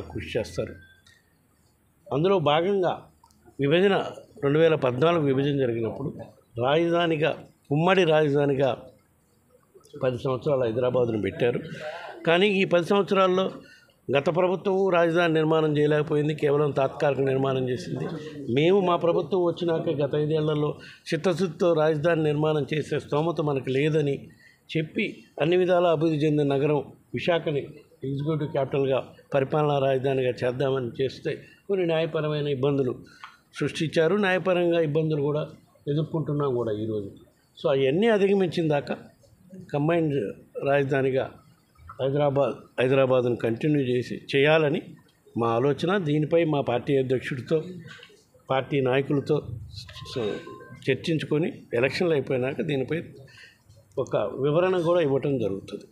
కృషి చేస్తారు. అందులో భాగంగా విభజన రెండు వేల పద్నాలుగు విభజన జరిగినప్పుడు రాజధానిగా ఉమ్మడి రాజధానిగా పది సంవత్సరాలు హైదరాబాదును పెట్టారు. కానీ ఈ పది సంవత్సరాల్లో గత ప్రభుత్వం రాజధాని నిర్మాణం చేయలేకపోయింది కేవలం తాత్కాలిక నిర్మాణం చేసింది. మేము మా ప్రభుత్వం వచ్చినాక గత ఐదేళ్ళలో చిత్తశుద్ధితో రాజధాని నిర్మాణం చేసే స్తోమత మనకు లేదని చెప్పి అన్ని విధాలా అభివృద్ధి చెందిన నగరం విశాఖని ఎగ్జిక్యూటివ్ క్యాపిటల్గా పరిపాలనా రాజధానిగా చేద్దామని చేస్తే కొన్ని న్యాయపరమైన ఇబ్బందులు సృష్టించారు. న్యాయపరంగా ఇబ్బందులు కూడా ఎదుర్కొంటున్నాం కూడా ఈరోజు. సో అవన్నీ అధిగమించిన దాకా కంబైన్డ్ రాజధానిగా హైదరాబాద్ హైదరాబాద్ను కంటిన్యూ చేసి చేయాలని మా ఆలోచన. దీనిపై మా పార్టీ అధ్యక్షుడితో పార్టీ నాయకులతో చర్చించుకొని ఎలక్షన్లు అయిపోయినాక దీనిపై ఒక వివరణ కూడా ఇవ్వటం జరుగుతుంది.